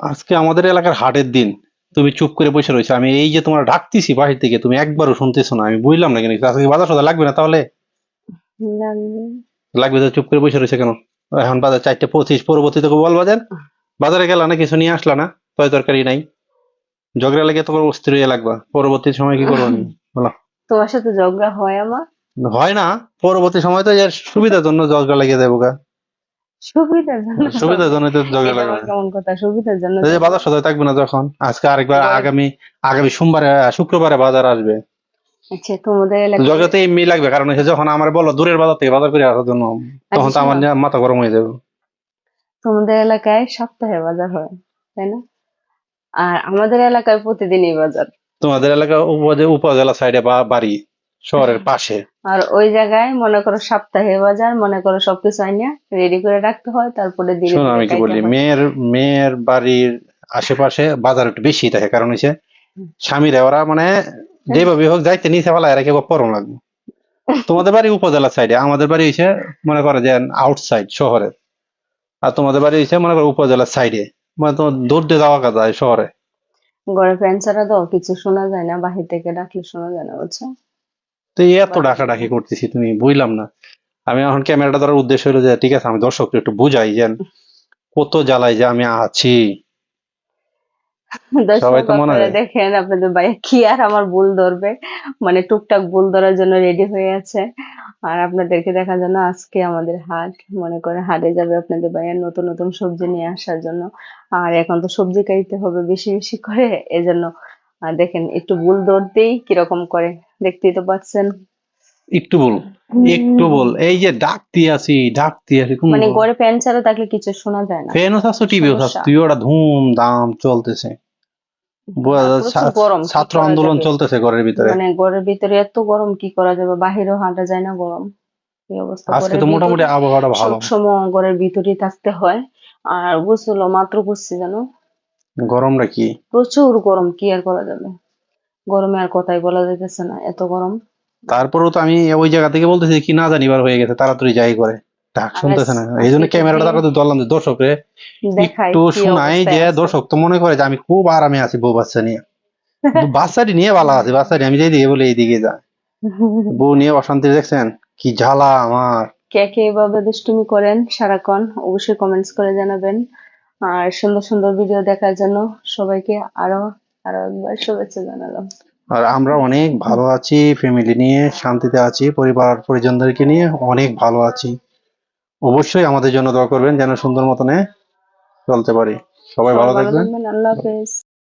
আজকে আমাদের এলাকার হাটের দিন। তুমি চুপ করে বসে রয়েছো। আমি এই যে তোমার ডাকতেছি বাহির থেকে তুমি একবারও শুনতেছো না। আমি বুঝলাম না কেন আজকে বাজার সদা লাগবে না তাহলে? লাগবে। তো চুপ করে বসে রয়েছে কেন? এখন বাজার চারটে পঁচিশ পরবর্তী তোকে বল বাজার? বাজারে গেলা না কিছু নিয়ে আসলা না? তয় তরকারি নাই। ঝগড়া লেগে তোমার অস্থির হয়ে লাগবা। পরবর্তী সময় কি করব আমি? বলো। তোমার সাথে ঝগড়া হয় আমার? হয় না। পরবর্তী সময় তো এর সুবিধার জন্য ঝগড়া লেগে যাব গা। বাজার সদায় থাকবে না যখন? আজকে আরেকবার আগামী আগামী সোমবারে শুক্রবারে বাজার আসবে। আচ্ছা তোমাদের এলাকায় জগতে এমনি লাগবে কারণ হচ্ছে যখন আমার বলো দূরের বাজার থেকে বাজার করে আসার জন্য তখন তো আচ্ছা, আমার মাথা গরম হয়ে যাবে। তোমাদের এলাকায় সপ্তাহে বাজার হয় তাই না? আর আমাদের এলাকায় প্রতিদিনই বাজার। তোমাদের এলাকা উপজে- উপজেলা সাইডে বা বাড়ি শহরের পাশে। আর ওই জায়গায় মনে করো সপ্তাহে বাজার মনে করো সবকিছু আইনা রেডি করে রাখতে হয় তারপরে শোনো আমি কি বলি মেয়ের মেয়ের বাড়ির আশেপাশে বাজার একটু বেশি থাকে কারণ হচ্ছে স্বামীরা ওরা মানে যেভাবে হোক যাইতে নিচে ফেলা এরা কেউ পরম লাগবে। তোমাদের বাড়ি উপজেলা সাইডে আমাদের বাড়ি হচ্ছে মনে করো যে আউটসাইড শহরের আর তোমাদের বাড়ি হচ্ছে মনে করো উপজেলার সাইডে মানে তোমার দূর দিয়ে যাওয়া যায় শহরে। ঘরে ফ্যান ছাড়া তো কিছু শোনা যায় না বাহির থেকে ডাকলে শোনা যায় না বুঝছ? তো এত ডাকাডাকি করতেছি তুমি বুঝলাম না। আমি এখন ক্যামেরাটা ধরার উদ্দেশ্য হলো যে ঠিক আছে আমি দর্শককে একটু বুঝাই যে কত জ্বালাই যে আমি আছি। সবাই তো মনে হয়। দেখেন আপনাদের ভাই কি আর আমার ভুল ধরবে? মানে টুকটাক ভুল ধরার জন্য রেডি হয়ে আছে। আর আপনাদেরকে দেখার জন্য আজকে আমাদের হাট মনে করে হাটে যাবে আপনাদের ভাইয়ের নতুন নতুন সবজি নিয়ে আসার জন্য। আর এখন তো সবজি খাইতে হবে বেশি বেশি করে এজন্য আর দেখেন একটু ভুল ধরতেই কীরকম করে দেখতেই তো পাচ্ছেন। একটু বল একটু বল। এই যে ডাকতি আছি ডাকতি আছি কোন মানে ঘরে ফ্যান ছাড়া থাকলে কিছু শোনা যায় না। ফ্যানও থাকছো টিভিও থাকছো তুই ওটা ধুম দাম চলতেছে। গরম, ছাত্র আন্দোলন চলতেছে ঘরের ভিতরে। মানে ঘরের ভিতরে এত গরম কি করা যাবে? বাহিরেও হাঁটা যায় না গরম। এই অবস্থা আজকে তো মোটামুটি আবহাওয়াটা ভালো। সবসময় ঘরের ভিতরেই থাকতে হয়। আর গোসল মাত্র করছি জানো? গরমটা কি? প্রচুর গরম কি আর করা যাবে? গরমে আর কথাই বলা যাইতেছে না এত গরম। তারপরেও তো আমি ওই জায়গা থেকে বলতেছি কি না জানিবার হয়ে গেছে তাড়াতাড়ি যাই করে ডাক শুনতেছে না। এই জন্য ক্যামেরাটা তাড়াতাড়ি ধরলাম একটু শোনাই যে দর্শক তো মনে করে যে আমি খুব আরামে আছি বউ বাচ্চা নিয়ে। বাচ্চাটি নিয়ে ভালো আছে বাচ্চাটি আমি যেদিকে বলে এইদিকে যা বউ নিয়ে অশান্তি দেখছেন? কি জ্বালা আমার। কে কে এভাবে দুষ্টুমি করেন সারাক্ষণ অবশ্যই কমেন্টস করে জানাবেন। আর সুন্দর সুন্দর ভিডিও দেখার জন্য সবাইকে আরও আরও একবার শুভেচ্ছা জানালাম। আর আমরা অনেক ভালো আছি ফ্যামিলি নিয়ে শান্তিতে আছি পরিবার পরিজনদেরকে নিয়ে অনেক ভালো আছি। অবশ্যই আমাদের জন্য দোয়া করবেন যেন সুন্দর মতনে চলতে পারি। সবাই ভালো থাকবেন আল্লাহ হাফেজ।